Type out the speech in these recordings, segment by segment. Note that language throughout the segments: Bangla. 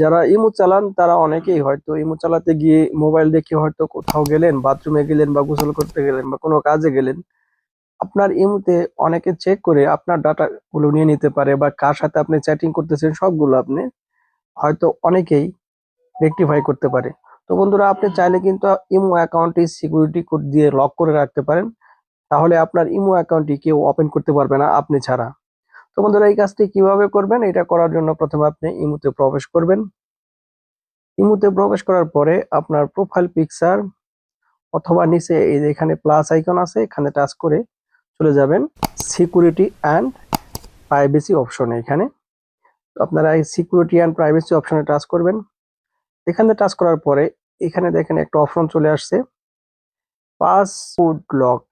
যারা ইমো চালান, তারা অনেকেই হয়তো ইমো চালাতে গিয়ে মোবাইল দেখে হয়তো কোথাও গেলেন, বাথরুমে গেলেন বা গোসল করতে গেলেন বা কোনো কাজে গেলেন। আপনার ইমোতে অনেকে চেক করে আপনার ডাটা গুলো নিয়ে নিতে পারে বা কার সাথে আপনি চ্যাটিং করতেছেন, সবগুলো আপনি হয়তো অনেকেই রেকটিফাই করতে পারে। তো বন্ধুরা, আপনি চাইলে কিন্তু ইমো অ্যাকাউন্টটি সিকিউরিটি কোড দিয়ে লক করে রাখতে পারেন। তাহলে আপনার ইমো অ্যাকাউন্টটি কেউ ওপেন করতে পারবে না, আপনি ছাড়া। তো বন্ধুরা, এই কাজটি কীভাবে করবেন? এটা করার জন্য প্রথমে আপনি ইমোতে প্রবেশ করবেন। ইমোতে প্রবেশ করার পরে আপনার প্রোফাইল পিকচার অথবা নিচে এই যে এখানে প্লাস আইকন আছে, এখানে টাচ করে চলে যাবেন সিকিউরিটি অ্যান্ড প্রাইভেসি অপশনে এখানে। আপনারা এই সিকিউরিটি অ্যান্ড প্রাইভেসি অপশনে টাচ করবেন। এখানে টাচ করার পরে এখানে দেখেন একটা অপশন চলে আসছে পাসওয়ার্ড লক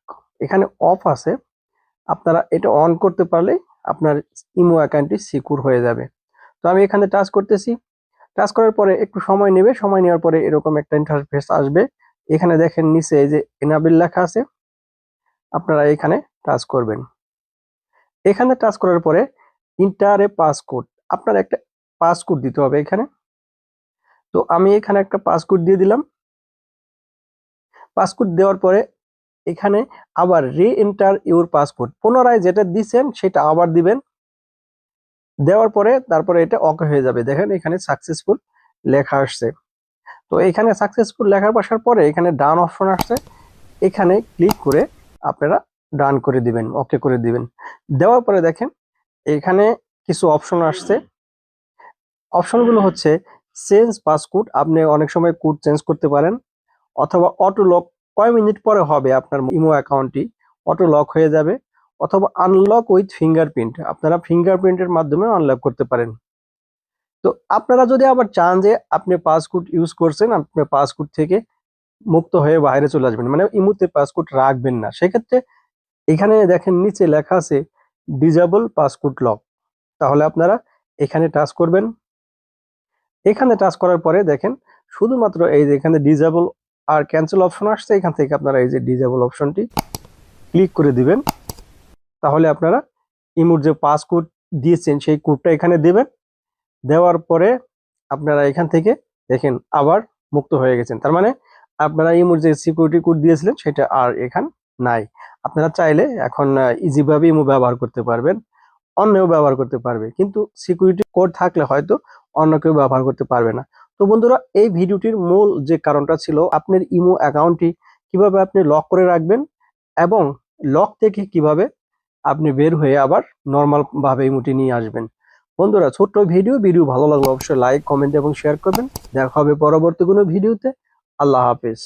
এখানে অফ আছে। আপনারা এটা অন করতে পারলে আপনার ইমো অ্যাকাউন্টটি সিকিউর হয়ে যাবে। তো আমি এখানে টাচ করতেছি। টাচ করার পরে একটু সময় নেবে। সময় নেওয়ার পরে এরকম একটা ইন্টারফেস আসবে। এখানে দেখেন নিচে এই যে এনাবেল লেখা আছে। আপনারা এখানে টাচ করবেন। এখানে টাচ করার পরে ইন্টারে পাসকোড আপনার একটা পাসকোড দিতে হবে এখানে। তো আমি এখানে একটা পাসকোড দিয়ে দিলাম। পাসকোড দেওয়ার পরে এখানে আবার রি এন্টার ইউর পাসপোর্ট পুনরায় যেটা দিচ্ছেন সেটা আবার দিবেন। দেওয়ার পরে তারপরে এটা ওকে হয়ে যাবে। দেখেন এখানে সাকসেসফুল লেখা আসছে। তো এখানে সাকসেসফুল লেখার বসার পরে এখানে ডান অপশন আসছে। এখানে ক্লিক করে আপনারা ডান করে দিবেন ওকে করে দিবেন। দেওয়ার পরে দেখেন এখানে কিছু অপশন আসছে। অপশনগুলো হচ্ছে চেঞ্জ পাসকোড আপনি অনেক সময় কোড চেঞ্জ করতে পারেন। অথবা অটো লক কয় মিনিট পরে হবে আপনার ইমো অ্যাকাউন্টটি? অটো লক হয়ে যাবে অথবা আনলক উইথ ফিঙ্গারপ্রিন্ট আপনারা ফিঙ্গারপ্রিন্টের মাধ্যমে আনলক করতে পারেন। তো আপনারা যদি আবার চান যে আপনি পাসকোড ইউজ করছেন, আপনি পাসকোড থেকে মুক্ত হয়ে বাইরে চলে আসবেন মানে ইমুতে পাসকোড রাখবেন না। সেক্ষেত্রে এখানে দেখেন নিচে লেখা আছে ডিজেবল পাসকোড লক তাহলে আপনারা এখানে টাচ করবেন। এখানে টাচ করার পরে দেখেন, শুধুমাত্র এই যে এখানে ডিজেবল আর ক্যান্সেল অপশন আসছে, এখান থেকে আপনারা এই যে ডিজেবল অপশনটি ক্লিক করে দিবেন। তাহলে আপনারা ইমুর যে পাসকোড দিয়েছেন, সেই কোডটা এখানে দেবেন। দেওয়ার পরে আপনারা এখান থেকে দেখেন আবার মুক্ত হয়ে গেছেন। তার মানে আপনারা ইমুর যে সিকিউরিটি কোড দিয়েছিলেন, সেটা আর এখান নাই। আপনারা চাইলে এখন ইজিভাবে ইমো ব্যবহার করতে পারবেন, অন্যও ব্যবহার করতে পারবে। কিন্তু সিকিউরিটি কোড থাকলে হয়তো অন্য কেউ ব্যবহার করতে পারবে না। তো বন্ধুরা, এই ভিডিওটির মূল যে কারণটা ছিল আপনার ইমো অ্যাকাউন্টটি কীভাবে আপনি লক করে রাখবেন এবং লক থেকে কীভাবে আপনি বের হয়ে আবার নর্মালভাবে ইমোটি নিয়ে আসবেন। বন্ধুরা, ছোট্ট ভিডিও ভিডিও ভালো লাগলে অবশ্যই লাইক কমেন্ট এবং শেয়ার করবেন। দেখা হবে পরবর্তী কোনো ভিডিওতে। আল্লাহ হাফেজ।